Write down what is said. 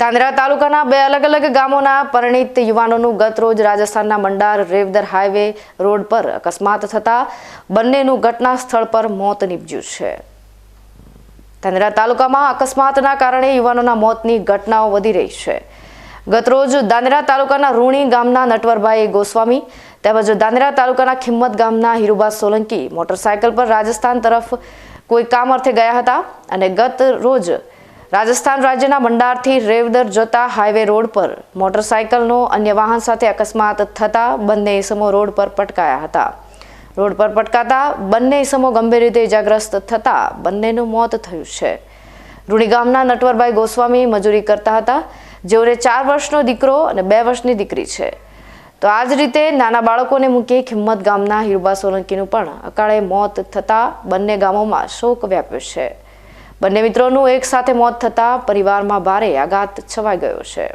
તાંદરા તાલુકાના બે અલગ અલગ ગામોના પરિણીત યુવાનોનું ગત રોજ રાજસ્થાનના મંડાર રેવદર હાઈવે રોડ પર અકસ્માત થતા બંનેનું ઘટના સ્થળ પર મોત નીપજ્યું છે. તાંદરા તાલુકામાં અકસ્માતના કારણે યુવાનોના મોતની ઘટનાઓ વધી રહી છે. ગતરોજ દાંદરા તાલુકાના રૂણી ગામના નટવરભાઈ ગોસ્વામી તેમજ દાંદરા તાલુકાના ખિમ્મત ગામના હિરુબા સોલંકી મોટરસાયકલ પર રાજસ્થાન તરફ કોઈ કામ અર્થે ગયા હતા અને ગત રોજ રાજસ્થાન રાજ્યના મંડારથી રેવદર જતા હાઈવે રોડ પર મોટરસાયકલનો અન્ય વાહન સાથે અકસ્માત થતા બંને ઇસમો રોડ પર પટકાયા હતા. રોડ પર પટકાતા બંને ઇસમો ગંભીર રીતે ઇજાગ્રસ્ત થતા બંનેનું મોત થયું છે. રૂણી ગામના નટવરભાઈ ગોસ્વામી મજૂરી કરતા હતા. જેઓને ચાર વર્ષનો દીકરો અને બે વર્ષની દીકરી છે. તો આ જ રીતે નાના બાળકોને મૂકી ખિંમત ગામના હિરુબા સોલંકીનું પણ અકાળે મોત થતા બંને ગામોમાં શોક વ્યાપ્યો છે. બંને મિત્રોનું એક સાથે મોત થતાં પરિવારમાં ભારે આઘાત છવાઈ ગયો છે.